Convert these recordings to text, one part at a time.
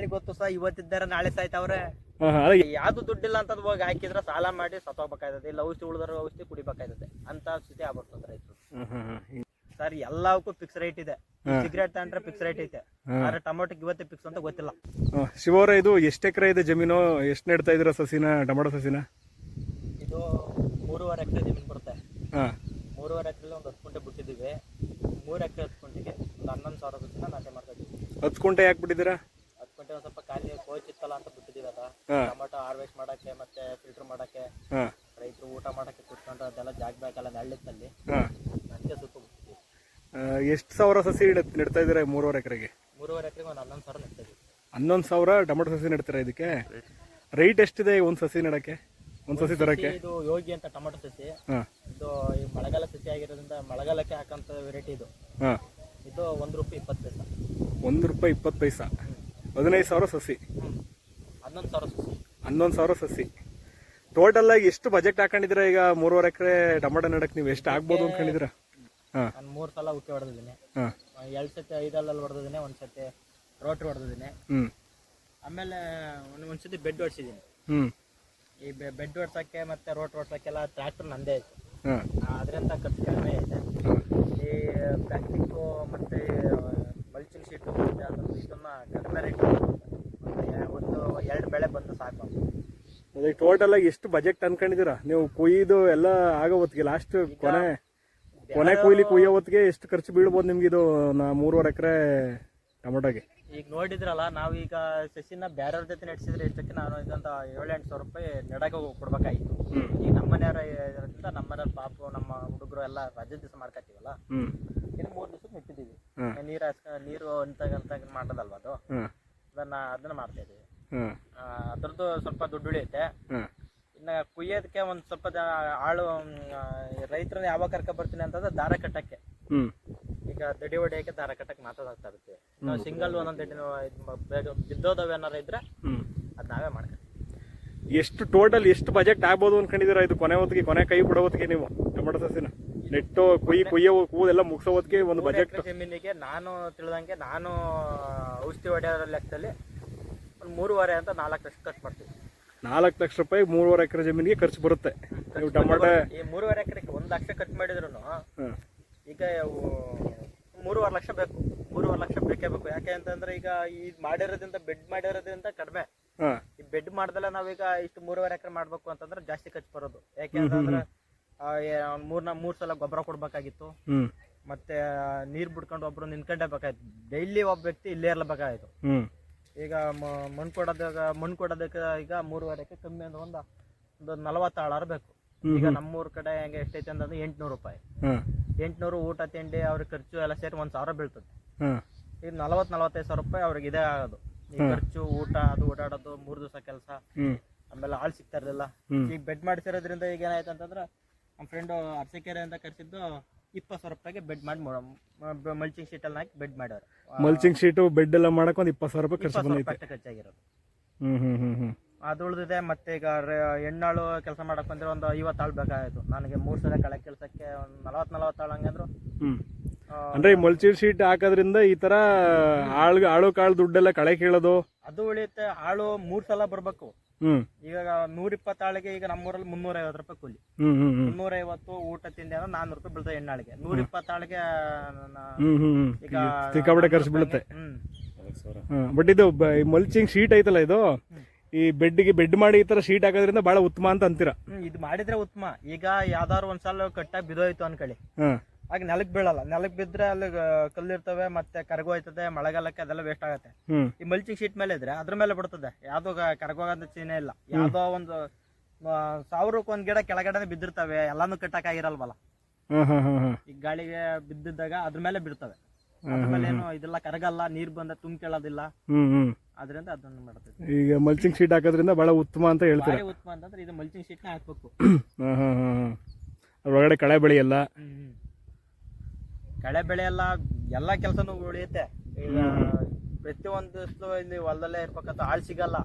ಯಾರಿಗ್ ಗೊತ್ತು ಸಹ ಇವತ್ತಿದ್ದಾರೆ ನಾಳೆ ಸಾಯ್ತಾವ್ರೆ. ಯಾವ್ದು ದುಡ್ಡಿಲ್ಲ ಅಂತ ಹೋಗಿ ಹಾಕಿದ್ರೆ ಸಾಲ ಮಾಡಿ ಸತ್ತೋಗ್ಬೇಕಾಯ್ತದೆ. ಇಲ್ಲ ಔಷಧಿ ಉಳಿದ್ರ ಔಷಧಿ ಕುಡಿಬೇಕಾಯ್ತದೆ. ಅಂತ ಸ್ಥಿತಿ ಆಗ್ಬಿಡ್ತದೆ ರೈತರು. ಸರ್ ಎಲ್ಲವಕ್ಕೂ ಫಿಕ್ಸ್ ರೇಟ್ ಇದೆ. ಸಿಗರೇಟ್ ತಗೊಂಡ್ರೆ ಫಿಕ್ಸ್ ರೇಟ್ ಐತೆ. ಆದ್ರೆ ಟೊಮೊಟೊಗೆ ಇವತ್ತೇ ಫಿಕ್ಸ್ ಅಂತ ಗೊತ್ತಿಲ್ಲ. ಶಿವರ ಇದು ಎಷ್ಟು ಎಕರೆ ಇದೆ ಜಮೀನು? ಎಷ್ಟು ನೆಡ್ತಾ ಇದ್ರ ಸಸಿನ ಟೊಮೊಟೊ ಸಸಿನ? ಇದು ಮೂರುವರೆ ಎಕರೆ ಜಮೀನು ಬರುತ್ತೆ. ಮೂರುವರೆ ಎಕರೆ ಒಂದು ಹತ್ತು ಕುಂಟೆ ಬಿಟ್ಟಿದ್ದೀವಿ. ಮೂರು ಎಕರೆ ಹತ್ತು ಕುಂಟೆಗೆ ಒಂದು ಹನ್ನೊಂದು ಸಾವಿರ ಸಸಿನ ನಾಟಿ ಮಾಡ್ತಾ ಇದ್ದೀವಿ. ಹತ್ತು ಕುಂಟೆ ಯಾಕೆ ಬಿಟ್ಟಿದ್ದೀರಾ? ಹತ್ತು ಒಂದ್ ಸ್ವಲ್ಪ ಖಾಲಿ ಕೋಚ್ ಇತ್ತಲ್ಲ ಅಂತ ಬಿಟ್ಟಿದ್ದೀವಿ ಅದ. ಟೊಮೊಟೊ ಹಾರ್ವೆಸ್ಟ್ ಮಾಡಕ್ಕೆ ಮತ್ತೆ ಫಿಲ್ಟರ್ ಮಾಡಕ್ಕೆ ರೈತರು ಊಟ ಮಾಡಕ್ಕೆ ಕುತ್ಕೊಂಡು ಅದೆಲ್ಲ ಜಾಗ ಬೇಕಲ್ಲ ನೆಳ್ಳಿತ್ತಲ್ಲಿ ಅದಕ್ಕೆ ಸುತ್ತ ಬಿಟ್ಟಿದ್ದೀವಿ ಎಷ್ಟು ಸಾವಿರ ಸಸಿ ನೆಡ್- ನೆಡ್ತಾ ಇದ್ದೀರಾ ಮೂರುವರೆ ಎಕರೆಗೆ? ಮೂರುವರೆ ಎಕರೆಗೆ ಒಂದು ಹನ್ನೊಂದು ಸಾವಿರ ನೆಡ್ತೀವಿ ಹನ್ನೊಂದು ಸಾವಿರ ಟೊಮೊಟೊ ಸಸಿ ನೆಡ್ತೀರಾ ಇದಕ್ಕೆ? ರೈಟ್ ಎಷ್ಟಿದೆ ಒಂದು ಸಸಿ ನೆಡಕ್ಕೆ? ಒಂದು ಸಸಿ ತರಕ್ಕೆ? ಇದು ಯೋಗಿ ಅಂತ ಟೊಮೊಟೊ ಸಸಿ. ಇದು ಈ ಮಳೆಗಾಲ ಸಸಿ ಆಗಿರೋದ್ರಿಂದ ಮಳೆಗಾಲಕ್ಕೆ ಹಾಕಂತ ವೆರೈಟಿ ಇದು. ಇದು ಒಂದು ರೂಪಾಯಿ ಇಪ್ಪತ್ತು ಪೈಸಾ. ಒಂದು ರೂಪಾಯಿ ಇಪ್ಪತ್ತು ಪೈಸಾ. ಹದಿನೈದು ಸಾವಿರ ಸಸಿ. ಹನ್ನೊಂದು ಸಾವಿರ ಸಸಿ. ಹನ್ನೊಂದು ಸಾವಿರ ಸಸಿ. ಟೋಟಲ್ ಆಗಿ ಎಷ್ಟು ಬಜೆಟ್ ಹಾಕೊಂಡಿದ್ರ ಈಗ ಮೂರುವರೆ ಎಕರೆ ಟಮಾಟ ನೆಡಕ್ಕೆ ನೀವು? ಎಷ್ಟು ಆಗ್ಬೋದು ಅನ್ಕೊಂಡಿದ್ದೀರಾ? ಹಾ. ನಾನು ಮೂರು ಸಲ ಉಕ್ಕಿ ಹೊಡೆದಿದ್ದೀನಿ. ಹಾ. ಎರಡು ಸತಿ ಐದಲ್ಲಲ್ಲಿ ಹೊಡೆದಿದ್ದೀನಿ ಒಂದು ಸತಿ ರೋಟ್ರಿ ಹೊಡೆದಿದ್ದೀನಿ. ಹ್ಮ್. ಆಮೇಲೆ ಒಂದು ಒಂದು ಸತಿ ಬೆಡ್ ಹೊಡ್ಸಿದ್ದೀನಿ ಈ ಬೆಡ್ ಹೊಡ್ಸೋಕ್ಕೆ ಮತ್ತೆ ರೋಟ್ ಹೊಡ್ಸೋಕ್ಕೆಲ್ಲ ಟ್ರ್ಯಾಕ್ಟರ್ ನಂದೇ ಐತೆ. ಅದರಿಂದ ಖರ್ಚು ಕಡಿಮೆ ಐತೆ. ಈ ಪ್ಲಾಸ್ಟಿಕ್ಕು ಮತ್ತು ಮಲ್ಚಿಂಗ್ ಶೀಟು ಮತ್ತು ಅದನ್ನು ಇದನ್ನ ಕಡಿಮೆ ರೇಟ್ ಒಂದು ಎರಡು ಬೆಳೆ ಬಂದು ಸಾಕು ಅದೇ ಟೋಟಲ್ ಆಗಿ ಎಷ್ಟು ಬಜೆಟ್ ಅನ್ಕೊಂಡಿದ್ದೀರಾ? ನೀವು ಕುಯ್ದು ಎಲ್ಲ ಆಗೋ ಹೊತ್ತಿಗೆ ಲಾಸ್ಟ್ ಕೊನೆ ಕೊನೆ ಕುಯ್ಲಿ ಕುಯ್ಯೋ ಹೊತ್ತಿಗೆ ಎಷ್ಟು ಖರ್ಚು ಬೀಳ್ಬೋದು ನಿಮ್ಗೆ ಇದು ನಾ ಮೂರುವರೆ ಎಕರೆ ಟೊಮೊಟೊಗೆ? ಈಗ ನೋಡಿದ್ರಲ್ಲ ನಾವೀಗ ಸಸಿನ ಬೇರೆಯವ್ರ ಜೊತೆ ನಡೆಸಿದ್ರೆ ಇಷ್ಟಕ್ಕೆ ನಾನು ಇದಂತ ಏಳು ಎಂಟು ಸಾವಿರ ರೂಪಾಯಿ ನೆಡಕ್ಕೆ ಕೊಡ್ಬೇಕಾಯ್ತು. ಈಗ ನಮ್ಮ ಮನೆಯವ್ರ ಇರೋದ್ರಿಂದ ನಮ್ಮ ಮನೆಯವ್ರ ಪಾಪು ನಮ್ಮ ಹುಡುಗರು ಎಲ್ಲ ರಜೆ ದಿವಸ ಮಾಡ್ಕೊತೀವಲ್ಲ ಇನ್ನು ಮೂರು ದಿವಸಕ್ಕೆ ನೆಟ್ಟಿದ್ದೀವಿ ಹ್ಮ್. ನೀರು ಹಾಸ್ಕ ನೀರು ಅಂತ ಅಂತ ಮಾಡೋದಲ್ವ ಅದು? ಅದನ್ನ ಅದನ್ನ ಮಾಡ್ತಾ ಇದೀವಿ ಅದ್ರದ್ದು ಸ್ವಲ್ಪ ದುಡ್ಡು ಉಳಿಯುತ್ತೆ. ಇನ್ನ ಕುಯ್ಯೋದಕ್ಕೆ ಒಂದ್ ಸ್ವಲ್ಪ ಜನ ಆಳು ರೈತರನ್ನ ಯಾವಾಗ ಕರ್ಕ ಬರ್ತೀನಿ ಅಂತಂದ್ರೆ ದಾರ ಕಟ್ಟಕ್ಕೆ. ಈಗ ದಡಿ ಒಡೆಯಕ್ಕೆ ದಾರ ಕಟ್ಟಕ್ಕೆ ಮಾತಾಡ್ತಾ ಇರುತ್ತೆ ನಾವು ಸಿಂಗಲ್ ಒಂದೊಂದು ದಡಿ ಬೇಗ ಬಿದ್ದೋದವ ಏನಾರ ಇದ್ರೆ ಅದ್ ನಾವೇ ಮಾಡ್ತೀವಿ ಎಷ್ಟು ಟೋಟಲ್ ಎಷ್ಟು ಬಜೆಟ್ ಆಗ್ಬೋದು ಅನ್ಕೊಂಡಿದ್ದೀರಾ ಇದು ಕೊನೆ ಹೊತ್ತಿಗೆ ಕೊನೆ ಕೈ ಬಿಡೋ ಹೊತ್ತಿಗೆ ನೀವು ಟೊಮೆಟೊ ಸಸಿನ? ನೆಟ್ಟು ಕುಯ್ಯಿ ಕುಯ್ಯೋ ಕೂದೆಲ್ಲ ಮುಗಿಸೋ ಹೊತ್ತಿಗೆ ಒಂದು ಬಜೆಟ್ ಜಮೀನಿಗೆ ನಾನು ತಿಳಿದಂಗೆ ನಾನು ಔಷಧಿ ಹೊಡೆಯೋ ಲೆಕ್ಕದಲ್ಲಿ ಒಂದು ಮೂರುವರೆ ಅಂತ ನಾಲ್ಕು ಲಕ್ಷ ಖರ್ಚು ಮಾಡ್ತೀವಿ. ನಾಲ್ಕು ಲಕ್ಷ ರೂಪಾಯಿ ಮೂರುವರೆ ಎಕರೆ ಜಮೀನಿಗೆ ಖರ್ಚು ಬರುತ್ತೆ. ನೀವು ಟೊಮೊಟೊ ಈ ಮೂರುವರೆ ಎಕರೆಗೆ ಒಂದು ಲಕ್ಷ ಖರ್ಚು ಮಾಡಿದ್ರು ಈಗ ಮೂರುವರೆ ಲಕ್ಷ ಬೇಕು. ಮೂರುವರೆ ಲಕ್ಷ ಬೇಕೇ ಬೇಕು. ಯಾಕೆ ಅಂತಂದ್ರೆ ಈಗ ಈ ಮಾಡಿರೋದ್ರಿಂದ ಬೆಡ್ ಮಾಡಿರೋದ್ರಿಂದ ಕಡಿಮೆ. ಈ ಬೆಡ್ ಮಾಡ್ದಲ್ಲ ನಾವೀಗ ಇಷ್ಟು ಮೂರುವರೆ ಎಕರೆ ಮಾಡ್ಬೇಕು ಅಂತಂದ್ರೆ ಜಾಸ್ತಿ ಖರ್ಚು ಬರೋದು. ಯಾಕೆ ಅಂತಂದ್ರೆ ಮೂರ್ ನಾ ಮೂರ್ ಸಲ ಗೊಬ್ಬರ ಕೊಡ್ಬೇಕಾಗಿತ್ತು. ಮತ್ತೆ ನೀರ್ ಬಿಡ್ಕೊಂಡು ಒಬ್ರು ನಿಂತ್ಕೊಂಡೇ ಬೇಕಾಯ್ತು. ಡೈಲಿ ಒಬ್ಬ ವ್ಯಕ್ತಿ ಇಲ್ಲೇ ಇರ್ಲಬೇಕಾಯ್ತು. ಈಗ ಮಣ್ಣು ಕೊಡೋದಾಗ ಮಣ್ಣು ಕೊಡೋದಕ್ಕೆ ಈಗ ಮೂರುವರೆಕ್ಕೆ ಕಮ್ಮಿ ಅಂದ್ರೆ ಒಂದು ಒಂದು ನಲವತ್ತು ಆಳಾರು ಬೇಕು ಈಗ ನಮ್ಮೂರ ಕಡೆ ಹೆಂಗೆ ಎಷ್ಟೈತೆ ಅಂತಂದ್ರೆ ಎಂಟ್ನೂರು ರೂಪಾಯಿ. ಎಂಟ್ನೂರು ಊಟ ತಿಂಡಿ ಅವ್ರ ಖರ್ಚು ಎಲ್ಲ ಸೇರಿ ಒಂದ್ ಸಾವಿರ ಬೀಳ್ತದೆ. ಈಗ ನಲವತ್ ನಲವತ್ತೈದು ಸಾವಿರ ರೂಪಾಯಿ ಅವ್ರಿಗೆ ಇದೇ ಆಗೋದು. ಈ ಖರ್ಚು ಊಟ ಅದು ಓಡಾಡೋದು ಮೂರು ದಿವಸ ಕೆಲಸ. ಆಮೇಲೆ ಆಳ್ ಸಿಗ್ತಾ ಇರಲಿಲ್ಲ. ಈಗ ಬೆಡ್ ಮಾಡಿಸಿರೋದ್ರಿಂದ ಈಗ ಏನಾಯ್ತು ಅಂತಂದ್ರೆ ನಮ್ಮ ಫ್ರೆಂಡು ಅರಸೀಕೆರೆ ಅಂತ ಕರೆಸಿದ್ದು ಇಪ್ಪತ್ತು ಸಾವಿರ ರೂಪಾಯಿಗೆ ಬೆಡ್ ಮಾಡಿ ಮಲ್ಚಿಂಗ್ ಶೀಟ್ ಅಲ್ಲಿ ಹಾಕಿ ಬೆಡ್ ಮಾಡೋರು. ಮಲ್ಚಿಂಗ್ ಶೀಟು ಬೆಡ್ ಎಲ್ಲ ಮಾಡಕ್ಕೆ ಒಂದು ಇಪ್ಪತ್ತು ಸಾವಿರ ರೂಪಾಯಿ ಖರ್ಚು ಬಂದೈತೆ. ಖರ್ಚಾಗಿರೋದು ಹ್ಮ್ ಹ್ಮ್ ಹ್ಞೂ ಹ್ಮ್. ಅದು ಉಳಿದಿದೆ ಮತ್ತೆ ಈಗ ಹೆಣ್ಣಾಳು ಕೆಲಸ ಮಾಡಕ್ ಬಂದ್ರೆ ಒಂದು ಐವತ್ತು ಆಳು ಬೇಕಾಗಿತ್ತು ನನಗೆ ಮೂರು ಸಲ ಕಳೆ ಕೆಲಸಕ್ಕೆ ಒಂದು ನಲವತ್ತು ನಲವತ್ತು ಆಳು ಹಂಗಂದ್ರು. ಅಂದ್ರೆ ಈ ಮಲ್ಚಿಂಗ್ ಶೀಟ್ ಹಾಕೋದ್ರಿಂದ ಈ ತರ ಆಳ್ ಆಳು ಕಾಳು ದುಡ್ಡೆಲ್ಲ ಕಳೆ ಕೀಳೋದು? ಅದು ಉಳಿಯುತ್ತೆ ಆಳು ಮೂರ್ ಸಲ ಬರ್ಬೇಕು. ಹ್ಮ್. ಈಗ ನೂರ ಆಳಿಗೆ ಈಗ ನಮ್ಮೂರಲ್ಲಿ ಮುನ್ನೂರ ಐವತ್ತು ರೂಪಾಯಿ ಕೂಲಿ. ಹ್ಮ್ ಹ್ಮ್ ಹ್ಮ್. ಮುನ್ನೂರ ಐವತ್ತು ಊಟ ತಿಂಡಿ ಅಂದ್ರೆ ನಾನ್ನೂರು ರೂಪಾಯಿ ಬೀಳ್ತದೆ ಎಣ್ಣಾಳಿಗೆ ನೂರ ಆಳಿಗೆ ಹ್ಮ್ ಹ್ಮ್ ಹ್ಮ್. ಈಗ ಸಿಕ್ಕಾಪಟ್ಟೆ ಖರ್ಚು ಬೀಳುತ್ತೆ. ಹ್ಮ್. ಬಟ್ ಇದು ಮಲ್ಚಿಂಗ್ ಶೀಟ್ ಐತಲ್ಲ ಇದು? ಈ ಬೆಡ್ಗೆ ಬೆಡ್ ಮಾಡಿ ಈ ತರ ಶೀಟ್ ಹಾಕೋದ್ರಿಂದ ಬಹಳ ಉತ್ತಮ ಅಂತ ಅಂತೀರಾ? ಹ್ಮ್ ಇದು ಮಾಡಿದ್ರೆ ಉತ್ತಮ. ಈಗ ಯಾವ್ದಾದ್ರು ಒಂದ್ಸಲ ಕಟ್ಟಾಗಿ ಬಿದೋಯ್ತು ಅನ್ಕೊಳ್ಳಿ. ಹ್ಮ್ ಆಗ ನೆಲಕ್ ಬೀಳಲ್ಲ. ನೆಲಕ್ ಬಿದ್ರೆ ಅಲ್ಲಿ ಕಲ್ಲಿರ್ತವೆ ಮತ್ತೆ ಕರಗೋಯ್ತದೆ ಮಳೆಗಾಲಕ್ಕೆ ಅದೆಲ್ಲ ವೇಸ್ಟ್ ಆಗುತ್ತೆ. ಈ ಮಲ್ಚಿಂಗ್ ಶೀಟ್ ಮೇಲೆ ಇದ್ರೆ ಅದ್ರ ಮೇಲೆ ಬಿಡ್ತದೆ. ಯಾವ್ದು ಕರಗೋಗಂತ ಚೀನೇ ಇಲ್ಲ. ಯಾವ್ದೋ ಒಂದು ಸಾವಿರಕ್ಕೆ ಒಂದ್ ಗಿಡ ಕೆಳಗಡೆ ಬಿದ್ದಿರ್ತವೆ ಎಲ್ಲಾನು ಕಟ್ಟಾಕ ಆಗಿರಲ್ವಲ್ಲ. ಈ ಈಗ ಗಾಳಿಗೆ ಬಿದ್ದಿದ್ದಾಗ ಅದ್ರ ಮೇಲೆ ಬಿಡ್ತವೆ. ಅದ್ರ ಮೇಲೆ ಏನು ಇದೆಲ್ಲ ಕರಗಲ್ಲ ನೀರ್ ಬಂದ ತುಂಬಿಕೊಳ್ಳೋದಿಲ್ಲ ಅದರಿಂದ ಅದನ್ನ ಮಾಡ್ತದೆ ಈಗ ಮಲ್ಚಿಂಗ್ ಶೀಟ್ ಹಾಕೋದ್ರಿಂದ ಬಹಳ ಉತ್ತಮ ಅಂತ ಹೇಳ್ತಾರೆ? ಉತ್ತಮ ಅಂತಂದ್ರೆ ಇದು ಮಲ್ಚಿಂಗ್ ಶೀಟ್ನ ಹಾಕ್ಬೇಕು. ಹ್ಮ್ ಹ್ಮ್ ಹ್ಮ್ ಅದ್ರೊಳಗಡೆ ಕಳೆ ಬೆಳೆಯಲ್ಲ. ಕಳೆ ಬೆಳೆ ಎಲ್ಲ ಎಲ್ಲಾ ಕೆಲಸನೂ ಉಳಿಯುತ್ತೆ. ಈಗ ಪ್ರತಿಯೊಂದು ಇಲ್ಲಿ ಹೊಲದಲ್ಲೇ ಇರ್ಬೇಕಂತ ಆಳ್ ಸಿಗಲ್ಲ.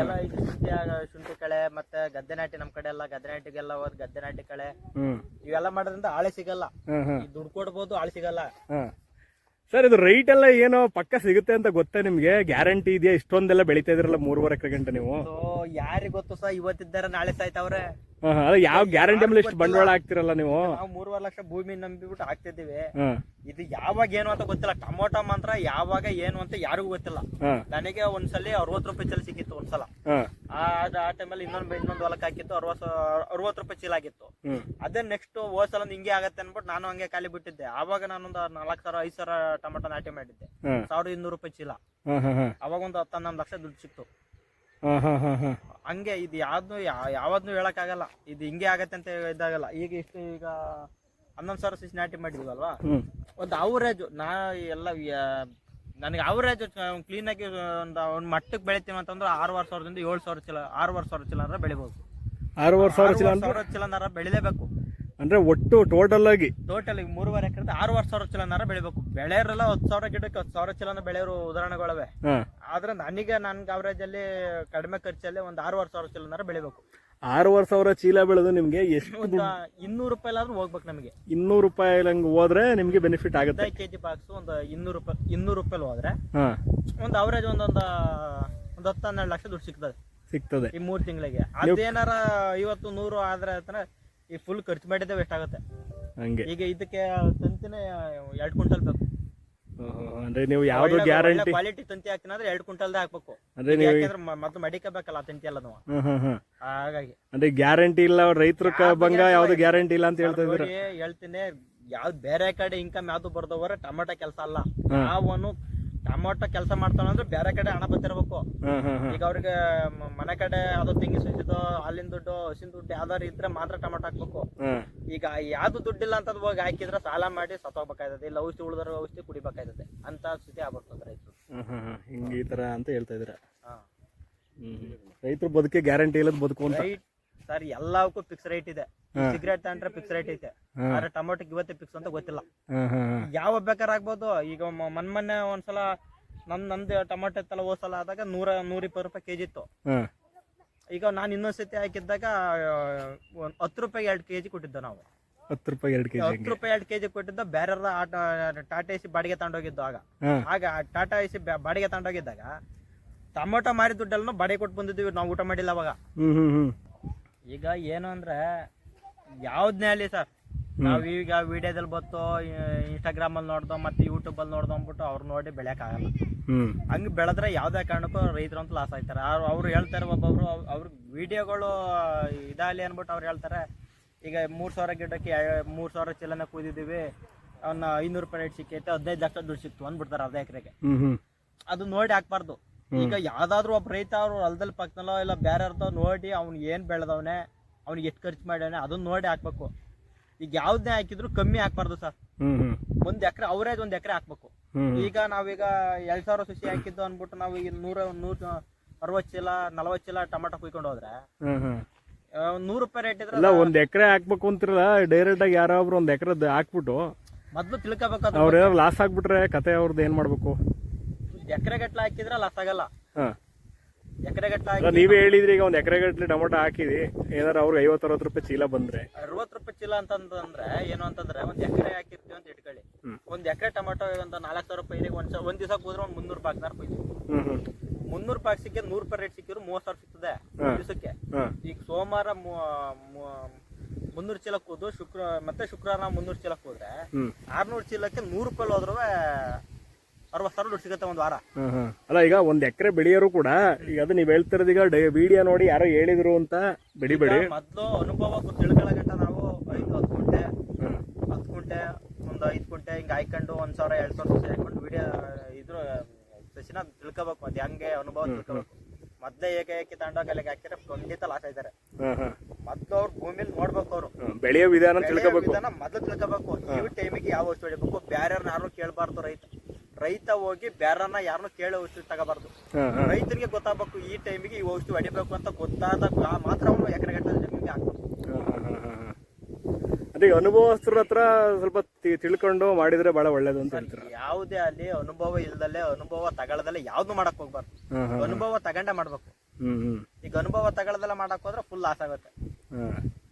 ಎಲ್ಲ ಶುಂಠಿ ಶುಂಠಿ ಕಳೆ ಮತ್ತೆ ಗದ್ದೆ ನಾಟಿ ನಮ್ ಕಡೆ ಎಲ್ಲ ಗದ್ದೆ ನಾಟಿಗೆಲ್ಲ ಹೋದ್ ಗದ್ದೆ ನಾಟಿ ಕಳೆ ಇವೆಲ್ಲ ಮಾಡೋದ್ರಿಂದ ಆಳೆ ಸಿಗಲ್ಲ. ದುಡ್ಡು ಕೊಡ್ಬೋದು ಆಳ್ ಸಿಗಲ್ಲ. ಸರ್ ಇದು ರೈಟ್ ಎಲ್ಲ ಏನೋ ಪಕ್ಕ ಸಿಗುತ್ತೆ ಅಂತ ಗೊತ್ತಾ ನಿಮ್ಗೆ? ಗ್ಯಾರಂಟಿ ಇದೆಯಾ? ಇಷ್ಟೊಂದೆಲ್ಲ ಬೆಳಿತಾ ಇದ್ರಲ್ಲ ಮೂರುವರೆ ಎಕರೆ ಗಂಟೆ ನೀವು? ಯಾರಿಗ್ ಗೊತ್ತು ಸರ್? ಇವತ್ತಿದ್ದಾರೆ ನಾಳೆ ಸಾಯ್ತವ್ರೆ. ಯಾವ ಗ್ಯಾರಂಟಿ ಮೇಲೆ ಇಷ್ಟು ಬಂಡವಾಳ ಹಾಕ್ತಿರಲ್ಲ ನೀವು? ನಾವು ಮೂರುವರೆ ಲಕ್ಷ ಭೂಮಿ ನಂಬಿಬಿಟ್ಟು ಹಾಕ್ತಿದ್ದೀವಿ. ಹಾ. ಇದು ಯಾವಾಗ ಏನು ಅಂತ ಗೊತ್ತಿಲ್ಲ. ಟೊಮೊಟೊ ಮಾತ್ರ ಯಾವಾಗ ಏನು ಅಂತ ಯಾರಿಗೂ ಗೊತ್ತಿಲ್ಲ. ಹಾ. ನನಗೆ ಒಂದ್ಸಲಿ ಅರವತ್ ರೂಪಾಯಿ ಚೀಲ ಸಿಕ್ಕಿತ್ತು ಒಂದ್ಸಲ. ಹಾ. ಆ ಆ ಟೈಮಲ್ಲಿ ಇನ್ನೊಂದು ಇನ್ನೊಂದು ಹೊಲಕ್ಕೆ ಹಾಕಿತ್ತು. ಅರವತ್ತು ಅರವತ್ತು ರೂಪಾಯಿ ಚೀಲ ಆಗಿತ್ತು. ಹ್ಮ್. ಅದೇ ನೆಕ್ಸ್ಟ್ ಹೋದ್ ಸಲ ಹಿಂಗೆ ಆಗತ್ತೆ ಅನ್ಬಿಟ್ಟು ನಾನು ಹಂಗೆ ಖಾಲಿ ಬಿಟ್ಟಿದ್ದೆ. ಆವಾಗ ನಾನೊಂದು ನಾಲ್ಕು ಸಾವಿರ ಐದು ಸಾವಿರ ಟೊಮೊಟೊ ನಾಟಿ ಮಾಡಿದ್ದೆ. ಹಾ. ಸಾವಿರದ ಇನ್ನೂರು ರೂಪಾಯಿ ಚೀಲ ಹಾ ಹಾ ಹಾ. ಅವಾಗ ಒಂದು ಹತ್ತು ಹನ್ನೊಂದು ಲಕ್ಷ ದುಡ್ಡು ಸಿಕ್ತು. ಹಂಗೆ ಇದು ಯಾವ್ದು ಯಾವ್ದು ಹೇಳಕ್ಕಾಗಲ್ಲ. ಇದು ಹಿಂಗೆ ಆಗತ್ತೆ ಅಂತ ಇದಾಗಲ್ಲ. ಈಗ ಇಷ್ಟು ಈಗ ಹನ್ನೊಂದು ಸಾವಿರ ಸಿಸ್ ನಾಟಿ ಮಾಡಿದ್ವಲ್ವಾ ಒಂದು ಅವರೇಜು. ನಾ ಎಲ್ಲ ನನಗೆ ಅವರೇಜ್ ಕ್ಲೀನ್ ಒಂದು ಒಂದು ಮಟ್ಟಕ್ಕೆ ಬೆಳಿತೀವಿ ಅಂತಂದ್ರೆ ಆರೂವರೆ ಸಾವಿರದಿಂದ ಏಳು ಸಾವಿರ ಚೀಲ ಆರೂವರೆ ಸಾವಿರ ಚೀಲ ಅಂದ್ರೆ ಬೆಳಿಬೋದು. ಆರೂವರೆ ಸಾವಿರ ಚೀಲ ಅಂದ್ರೆ ಚೀಲನಾರ ಬೆಳಿಲೇಬೇಕು. ಅಂದ್ರೆ ಒಟ್ಟು ಟೋಟಲ್ ಆಗಿ ಟೋಟಲ್ ಈಗ ಮೂರುವರೆ ಎಕರೆ ಆರೂವರೆ ಸಾವಿರ ಚಲನಾರ ಬೆಳಿಬೇಕು. ಬೆಳೆಯೋರೆಲ್ಲ ಹತ್ತು ಸಾವಿರ ಗಿಡಕ್ಕೆ ಹತ್ತು ಸಾವಿರ ಚಲನ ಬೆಳೆಯೋರು ಉದಾಹರಣೆಗಳವೆ. ಆದ್ರೆ ನನಗೆ ನನ್ ಅವರೇಜ್ ಅಲ್ಲಿ ಕಡಿಮೆ ಖರ್ಚಲ್ಲಿ ಒಂದು ಆರೂವರೆ ಸಾವಿರ ಚಲನಾರ ಬೆಳಿಬೇಕು. ಆರೂವರೆ ಸಾವಿರ ಚೀಲ ಬೆಳೆದು ನಿಮ್ಗೆ ಎಷ್ಟು ಇನ್ನೂರು ರೂಪಾಯಿ ಆದ್ರೂ ಹೋಗ್ಬೇಕು ನಮಗೆ. ಇನ್ನೂರು ರೂಪಾಯಿ ಹಂಗೆ ಹೋದ್ರೆ ನಿಮ್ಗೆ ಬೆನಿಫಿಟ್ ಆಗುತ್ತೆ. ಕೆಜಿ ಬಾಕ್ಸ್ ಒಂದು ಇನ್ನೂರು ರೂಪಾಯಿ ಇನ್ನೂರು ರೂಪಾಯಿ ಹೋದ್ರೆ ಒಂದು ಅವರೇಜ್ ಒಂದೊಂದು ಒಂದು ಹತ್ತು ಹನ್ನೆರಡು ಲಕ್ಷ ದುಡ್ಡು ಸಿಗ್ತದೆ. ಸಿಗ್ತದೆ. ಈ ಮೂರು ತಿಂಗಳಿಗೆ. ಅದೇನಾರ ಐವತ್ತು ನೂರು ಆದ್ರೆ ಈ ಫುಲ್ ಖರ್ಚು ಮಾಡಿದ್ದೆ ವೇಸ್ಟ್ ಆಗುತ್ತೆ. ಹಂಗೆ. ಈಗ ಇದಕ್ಕೆ ತಂತಿನ ಎರಡು ಕ್ವಿಂಟಲ್ ಬೇಕು. ಅಂದ್ರೆ ನೀವು ಯಾವ್ದು ಗ್ಯಾರಂಟಿ ಕ್ವಾಲಿಟಿ ತಂತಿ ಹಾಕ್ತೀನಿ ಅಂದ್ರೆ ಎರಡು ಕ್ವಿಂಟಲ್ದೇ ಹಾಕ್ಬೇಕು. ಅಂದ್ರೆ ನೀವು ಯಾಕೆಂದ್ರೆ ಮತ್ತೆ ಮಡಿಕಬೇಕಲ್ಲ ತಂತಿ ಎಲ್ಲ ನಾವು ಹಾಗಾಗಿ. ಅಂದ್ರೆ ಗ್ಯಾರಂಟಿ ಇಲ್ಲ ರೈತರ ಬಂಗ ಯಾವ್ದು ಗ್ಯಾರಂಟಿ ಇಲ್ಲ ಅಂತ ಹೇಳ್ತಾ ಇದ್ರ ಹೇಳ್ತೀನಿ ಯಾವ್ದು ಬೇರೆ ಕಡೆ ಇನ್ಕಮ್ ಯಾವ್ದು ಬರ್ದವರ ಟೊಮೆಟೊ ಕೆಲಸ ಅಲ್ಲ. ಹ್ಮ್. ಯಾವನು ಕೆಲಸ ಮಾಡ್ತಾನ ಅಂದ್ರೆ ಬೇರೆ ಕಡೆ ಹಣ ಹ್ಮ್ ಈಗ ಅವ್ರಿಗೆ ಮನೆ ಕಡೆ ಅದು ತೆಂಗಿ ಸುಸಿದು ಹಾಲಿನ ದುಡ್ಡು ಹಸಿನ ದುಡ್ಡು ಯಾವ್ದಾರು ಇದ್ರೆ ಮಾತ್ರ ಟಮೋಟ ಹಾಕ್ಬೇಕು. ಈಗ ಯಾವ್ದು ದುಡ್ಡಿಲ್ಲ ಅಂತ ಹೋಗಿ ಹಾಕಿದ್ರೆ ಸಾಲ ಮಾಡಿ ಸತ್ತೋಗ್ಬೇಕಾಯ್ತದೆ. ಇಲ್ಲ ಔಷಧಿ ಉಳಿದ್ರೆ ಔಷಧಿ ಕುಡಿಬೇಕಾಯ್ತದೆ. ಅಂತ ಸ್ಥಿತಿ ಆಗ್ಬರ್ತದೆ ರೈತರು. ಹಿಂಗ್ ಈ ತರ ಅಂತ ಹೇಳ್ತಾ ಇದ್ರ ರೈತರು ಬದುಕೆ ಗ್ಯಾರಂಟಿ ಇಲ್ಲದ ಬದುಕು ಅಂತ ಸರ್ ಎಲ್ಲವಕ್ಕೂ ಫಿಕ್ಸ್ ರೇಟ್ ಇದೆ. ಸಿಗರೇಟ್ ತಗೊಂಡ್ರೆ ಫಿಕ್ಸ್ ರೇಟ್ ಐತೆ. ಆದ್ರೆ ಟೊಮೊಟೊಗೆ ಇವತ್ತೇ ಫಿಕ್ಸ್ ಅಂತ ಗೊತ್ತಿಲ್ಲ. ಯಾವ ಬೇಕಾರ ಆಗ್ಬೋದು ಈಗ ಮನ್ ಮೊನ್ನೆ ಒಂದ್ಸಲ ನಮ್ ನಂದು ಟೊಮೊಟೊ ಇತ್ತಲ್ಲ ಹೋದ್ಸಲ ಆದಾಗ ನೂರ ನೂರ ಇಪ್ಪತ್ತು ರೂಪಾಯಿ ಕೆಜಿ ಇತ್ತು. ಈಗ ನಾನು ಇನ್ನೊಂದ್ಸತಿ ಹಾಕಿದ್ದಾಗ ಹತ್ತು ರೂಪಾಯಿ ಎರಡು ಕೆಜಿ ಕೊಟ್ಟಿದ್ದ ನಾವು. ಹತ್ತು ರೂಪಾಯಿ ಎರಡು ಕೆಜಿ ಹತ್ತು ರೂಪಾಯಿ ಎರಡು ಕೆಜಿ ಕೊಟ್ಟಿದ್ದ ಬೇರೆ ಟಾಟಾ ಎಸಿ ಬಾಡಿಗೆ ತಗೊಂಡೋಗಿದ್ದು ಆಗ. ಆಗ ಟಾಟಾ ಎಸಿ ಬಾಡಿಗೆ ತಗೊಂಡೋಗಿದ್ದಾಗ ಟೊಮೊಟೊ ಮಾರಿ ದುಡ್ಡೆಲ್ಲ ಬಾಡಿಗೆ ಕೊಟ್ಟು ಬಂದಿದ್ದೀವಿ ನಾವು ಊಟ ಮಾಡಿಲ್ಲ ಅವಾಗ. ಈಗ ಏನು ಅಂದ್ರೆ ಯಾವ್ದನ್ನೇ ಅಲ್ಲಿ ಸರ್ ನಾವ್ ಈಗ ವಿಡಿಯೋದಲ್ಲಿ ಬತ್ತು ಇನ್ಸ್ಟಾಗ್ರಾಮ್ ಅಲ್ಲಿ ನೋಡ್ದೋ ಮತ್ತೆ ಯೂಟ್ಯೂಬ್ ಅಲ್ಲಿ ನೋಡ್ದೋ ಅಂದ್ಬಿಟ್ಟು ಅವ್ರು ನೋಡಿ ಬೆಳೆಯಕ್ ಆಗಲ್ಲ ಹಂಗ್ ಬೆಳೆದ್ರೆ ಯಾವ್ದೇ ಕಾರಣಕ್ಕೂ ರೈತರು ಅಂತ ಲಾಸ್ ಆಯ್ತಾರೆ ಅವ್ರು ಅವ್ರು ಹೇಳ್ತಾರೆ ಒಬ್ಬೊಬ್ರು ಅವ್- ಅವ್ರ ವಿಡಿಯೋಗಳು ಇದಾಗಲಿ ಅನ್ಬಿಟ್ಟು ಅವ್ರು ಹೇಳ್ತಾರೆ ಈಗ ಮೂರ್ ಸಾವಿರ ಗಿಡಕ್ಕೆ ಮೂರ್ ಸಾವಿರ ಚೀಲನ ಕೂದಿದೀವಿ ಅವ್ನ ಐನೂರು ರೂಪಾಯಿ ರೇಟ್ ಸಿಕ್ಕೈತೆ ಹದಿನೈದು ಲಕ್ಷ ದುಡ್ಡು ಸಿಕ್ತು ಅಂದ್ಬಿಡ್ತಾರೆ ಅರ್ಧ ಎಕರೆಗೆ. ಅದು ನೋಡಿ ಹಾಕ್ಬಾರ್ದು. ಈಗ ಯಾವ್ದಾದ್ರು ಒಬ್ಬ ರೈತ ಅವ್ರು ಹೊಲದಲ್ಲಿ ಪಕ್ಕದಲ್ಲೋ ಇಲ್ಲ ಬೇರೆ ನೋಡಿ ಅವ್ನು ಏನ್ ಬೆಳೆದವನೆ ಅವ್ನಿಗೆ ಎಷ್ಟು ಖರ್ಚು ಮಾಡ್ಯಾನೆ ಅದನ್ನ ನೋಡಿ ಹಾಕ್ಬೇಕು. ಈಗ ಯಾವ್ದನ್ನೇ ಹಾಕಿದ್ರು ಕಮ್ಮಿ ಹಾಕ್ಬಾರ್ದು ಸರ್. ಒಂದ್ ಎಕರೆ ಅವರೇಜ್ ಒಂದ್ ಎಕರೆ ಹಾಕ್ಬೇಕು. ಈಗ ನಾವೀಗ ಎರಡ್ ಸಾವಿರ ಸಸಿ ಹಾಕಿದ್ದು ಅನ್ಬಿಟ್ಟು ನಾವು ಈಗ ನೂರ ನೂರ ಅರವತ್ ಚೀಲ ನಲವತ್ ಚೀಲ ಟೊಮೆಟೊ ಕುಯ್ಕೊಂಡು ಹೋದ್ರೆ ನೂರು ರೂಪಾಯಿ ರೇಟ್ ಇದ್ರೆ ಒಂದ್ ಎಕರೆ ಹಾಕ್ಬೇಕು ಅಂತಿರಲ್ಲ ಡೈರೆಕ್ಟ್ ಆಗಿ ಯಾರೊಬ್ರು ಒಂದ್ ಎಕರೆ ಹಾಕ್ಬಿಟ್ಟು ಮೊದ್ಲು ತಿಳ್ಕೊಬೇಕು ಅವ್ರ ಲಾಸ್ ಆಗ್ಬಿಟ್ರೆ ಕತೆ ಅವ್ರದ್ದು ಏನ್ ಮಾಡ್ಬೇಕು? ಎಕರೆ ಗಟ್ಟಲೆ ಹಾಕಿದ್ರೆ ಲಾಸ್ ಆಗಲ್ಲ. ಹಾ. ಎಕರೆ ಗಟ್ಲೆ ಹಾಕಿ ನೀವೇ ಹೇಳಿದ್ರಿ ಈಗ ಒಂದ್ ಎಕರೆ ಗಟ್ಟಲೆ ಟೊಮೊಟೊ ಹಾಕಿದಿ ಏನಾರ ಅವ್ರಿಗೆ ಐವತ್ತು ಅರವತ್ ರೂಪಾಯಿ ಚೀಲ ಬಂದ್ರೆ. ಅರವತ್ತು ರೂಪಾಯಿ ಚೀಲ ಅಂತಂದ್ರೆ ಏನು ಅಂತಂದ್ರೆ ಒಂದ್ ಎಕರೆ ಹಾಕಿರ್ತೀವಿ ಅಂತ ಇಟ್ಕೊಳ್ಳಿ. ಒಂದ್ ಎಕರೆ ಟೊಮೊಟೊ ಒಂದ್ ನಾಲ್ಕು ಸಾವಿರ ರೂಪಾಯಿ ಒಂದ್ ಒಂದು ದಿವಸ ಹೋದ್ರೆ ಒಂದ್ ಮುನ್ನೂರು ರೂಪಾಯಿ ಕೊಯ್ತೀವಿ ಹ್ಮ್ ಮುನ್ನೂರ್ ರೂಪಾಯಿ ಸಿಕ್ಕಿ ನೂರು ರೂಪಾಯಿ ರೇಟ್ ಸಿಕ್ಕಿದ್ರು ಮೂವತ್ತು ಸಾವಿರ ಸಿಗ್ತದೆ ದಿವಸಕ್ಕೆ. ಈಗ ಸೋಮವಾರ ಮುನ್ನೂರ್ ಚೀಲ ಮುನ್ನೂರು ಚೀಲಕ್ಕೆ ಹೋದು ಶುಕ್ರ ಮತ್ತೆ ಶುಕ್ರವಾರ ಮುನ್ನೂರ್ ಚೀಲಕ್ಕೆ ಹೋದ್ರೆ ಆರ್ನೂರು ಚೀಲಕ್ಕೆ ನೂರ್ ರೂಪಾಯಿ ಹೋದ್ರೂ ಅರವತ್ತು ಸಾವಿರ ದುಡ್ಡು ಸಿಗುತ್ತೆ ಒಂದು ವಾರ. ಅಲ್ಲ ಈಗ ಒಂದ್ ಎಕರೆ ಬೆಳೆಯೋರು ಕೂಡ ಈಗ ಅದು ನೀವ್ ಹೇಳ್ತಿರೋದು ಈಗ ವಿಡಿಯೋ ನೋಡಿ ಯಾರೋ ಹೇಳಿದ್ರು ಅಂತ ಬೆಳಿಬೇಡಿ ಮೊದ್ಲು ಅನುಭವ ತಿಳ್ಕೊಳ್ಳೋ ಗಂಟ ನಾವು ಐದು ಹತ್ತು ಗುಂಟೆ ಹ್ಮ್. ಹತ್ತು ಗುಂಟೆ ಒಂದು ಐದು ಗುಂಟೆ ಹಿಂಗೆ ಹಾಕೊಂಡು ಒಂದ್ ಸಾವಿರ ಎರಡು ಸಾವಿರ ಸಸಿ ಹಾಕೊಂಡು ವಿಡಿಯೋ ಇದ್ರ ಸಸಿನ ತಿಳ್ಕೊಬೇಕು ಅದು ಹೆಂಗೆ ಅನುಭವ ತಿಳ್ಕೊಬೇಕು. ಮೊದ್ಲೇ ಏಕೆ ಏಕೆ ತಗೊಂಡೋಗಿ ಅಲ್ಲಿಗೆ ಹಾಕಿದ್ರೆ ಖಂಡಿತ ಲಾಸ್ ಹ್ಮ್ ಮೊದ್ಲು ಅವ್ರು ಭೂಮಿಲಿ ನೋಡ್ಬೇಕು ಅವರು. ಬೆಳೆಯೋ ವಿಧಾನ ತಿಳ್ಕೋಬೇಕು. ವಿಧಾನ ಮೊದ್ಲು ತಿಳ್ಕೊಬೇಕು. ಈ ಟೈಮಿಗೆ ಯಾವ ವಸ್ತು ಬೆಳಿಬೇಕು ಬ್ಯಾರ್ಯಾರನ್ನ ಯಾರು ಕೇಳಬಾರ್ದು ರೈತ. ರೈತ ಹೋಗಿ ಬ್ಯಾರನ್ನ ಯಾರನ್ನೂ ಕೇಳಿ ಔಷಧಿ ತಗೋಬಾರ್ದು. ರೈತರಿಗೆ ಗೊತ್ತಾಗಬೇಕು ಈ ಟೈಮಿಗೆ ಈ ಔಷಧಿ ಹೊಡಿಬೇಕು ಅಂತ ಗೊತ್ತಾದಾಗ ಮಾತ್ರ ಅವನು ಎಕರೆ ಗಟ್ಟಲೆ ಜಮೀನಿಗೆ ಹಾಕ್ಬೇಕು. ಅದೇ ಅನುಭವಸ್ಥರ ಹತ್ರ ಸ್ವಲ್ಪ ತಿಳ್ಕೊಂಡು ಮಾಡಿದ್ರೆ ಬಹಳ ಒಳ್ಳೇದು ಅಂತ ಹೇಳ್ತಾರೆ ಯಾವುದೇ ಅಲ್ಲಿ ಅನುಭವ ಇಲ್ದಲೆ ಅನುಭವ ತಗೊಳ್ಳದಲ್ಲೇ ಯಾವ್ದು ಮಾಡಕ್ ಹೋಗ್ಬಾರ್ದು. ಅನುಭವ ತಗೊಂಡೆ ಮಾಡ್ಬೇಕು. ಈಗ ಅನುಭವ ತಗೊಳ್ಳದಲ್ಲ ಮಾಡಕ್ ಹೋದ್ರೆ ಫುಲ್ ಲಾಸ್ ಆಗುತ್ತೆ.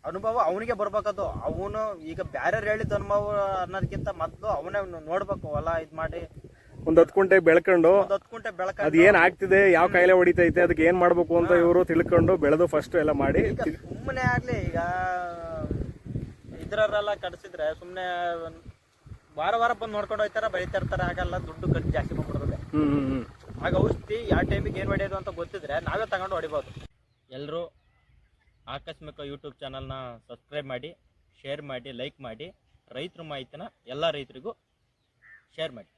ಅನುಭವ ಅವನಿಗೆ ಬರ್ಬೇಕದು. ಅವನು ಈಗ ಬ್ಯಾರ್ಯಾರು ಹೇಳಿದ ಅನುಭವ ಅನ್ನೋದಕ್ಕಿಂತ ಮೊದಲು ಅವನೇ ನೋಡ್ಬೇಕು ಹೊಲ ಇದ್ ಮಾಡಿ ಒಂದ್ ಹತ್ತು ಕುಂಟೆ ಬೆಳ್ಕೊಂಡು ಒಂದ್ ಹತ್ತು ಕುಂಟೆ ಬೆಳಕ ಅದ್ ಏನ್ ಆಗ್ತಿದೆ ಯಾವ ಕಾಯಿಲೆ ಹೊಡಿತೈತೆ ಅದಕ್ಕೆ ಏನ್ ಮಾಡ್ಬೇಕು ಅಂತ ಇವರು ತಿಳ್ಕೊಂಡು ಬೆಳೆದು ಫಸ್ಟ್ ಎಲ್ಲ ಮಾಡಿ. ಸುಮ್ಮನೆ ಆಗ್ಲಿ ಈಗ ಇದ್ರಲ್ಲ ಕಟ್ಸಿದ್ರೆ ಸುಮ್ಮನೆ ವಾರ ವಾರ ಬಂದು ನೋಡ್ಕೊಂಡು ಹೋಯ್ತಾರ ಬೆಳಿತಾ ಇರ್ತಾರೆ ಆಗಲ್ಲ ದುಡ್ಡು ಖರ್ಚು ಜಾಸ್ತಿ ಬಂದ್ಬಿಡ್ತದೆ ಹ್ಮ್ ಹ್ಮ್ ಹ್ಮ್. ಆಗ ಔಷಧಿ ಯಾವ ಟೈಮಿಗೆ ಏನು ಹೊಡೆಯೋದು ಅಂತ ಗೊತ್ತಿದ್ರೆ ನಾವೇ ತಗೊಂಡು ಹೊಡಿಬೋದು. ಎಲ್ಲರೂ ಆಕಸ್ಮಿಕ ಯೂಟ್ಯೂಬ್ ಚಾನಲ್ನ ಸಬ್ಸ್ಕ್ರೈಬ್ ಮಾಡಿ ಶೇರ್ ಮಾಡಿ ಲೈಕ್ ಮಾಡಿ ರೈತರ ಮಾಹಿತಿನ ಎಲ್ಲ ರೈತರಿಗೂ ಶೇರ್ ಮಾಡಿ.